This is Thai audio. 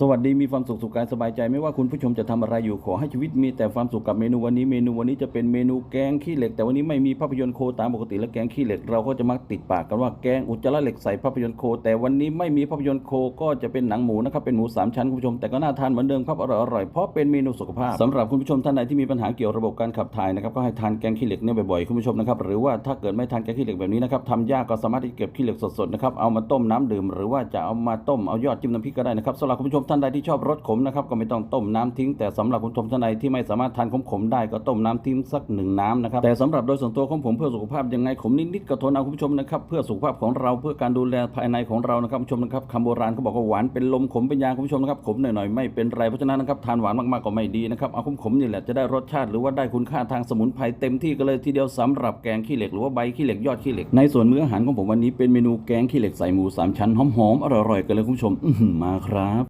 สวัสดีมีความสุขสุขกายสบายใจไม่ว่าคุณผู้ชมจะทำอะไรอยู่ขอให้ชีวิตมีแต่ความสุขกับเมนูวันนี้เมนูวันนี้จะเป็นเมนูแกงขี้เหล็ก แต่วันนี้ไม่มีภาพยนตร์โคตามปกติแล้วแกงขี้เหล็กเราก็จะมักติดปากกันว่าแกงอุจจาระเหล็กใส่ภาพยนตร์โค แต่วันนี้ไม่มีภาพยนตร์โคก็จะเป็นหนังหมูนะครับเป็นหมูสามชั้นคุณผู้ชมแต่ก็น่าทานเหมือนเดิมครับอร่อยอร่อยเพราะเป็นเมนูสุขภาพสำหรับคุณผู้ชมท่านใดที่มีปัญหาเกี่ยวระบบการขับถ่ายนะครับก็ให้ทานแกงขี้เหล็กเนี่ยบ่อยๆคุณผู้ชมนะครับหรือว่าถ้าเกิดไม่ทานแกงขี้เหล็กแบบนี้นะครับทำยากก็สามารถที่เก็บขี้เหล็กสดๆนะครับเอามาต้มน้ำดื่มหรือว่าจะเอามาต้มเอายอดจิ้มน้ำพริกก็ได้นะครับสำหรับคุณผู้ชมท่านใดที่ชอบรสขมนะครับก็ไม่ต้องต้มน้ำทิ้ง แต่สำหรับคุณผู้ชมท่านใดที่ไม่สามารถทานขมๆได้ก็ต้มน้ำทิ้งสักหนึ่งน้ำนะครับแต่สำหรับโดยส่วนตัวของผมเพื่อสุขภาพยังไงขมนิดๆก็ทนเอาคุณผู้ชมนะครับเพื่อสุขภาพของเราเพื่อการดูแลภายในของเรานะครับคุณผู้ชมนะครับคำโบราณเขาบอกว่าหวานเป็นลมขมเป็นยาคุณผู้ชมนะครับขมหน่อยๆไม่เป็นไรเพราะฉะนั้นนะครับทานหวานมากๆก็ไม่ดีนะครับเอาขมๆนี่แหละจะได้รสชาติหรือว่าได้คุณค่าทางสมุนไพรเต็มที่กันเลยทีเดียวสำหรับแกงขี้เหล็กหรือว่าใบขี้เหล็กยอดขี้เหล็กในส่วนมื้ออาหารของผมวันนี้เป็นเมนูแกงขี้เหล็กใส่หมูสามชั้นหอมๆอร่อยๆกันเลยคุณผู้ชมมาครับ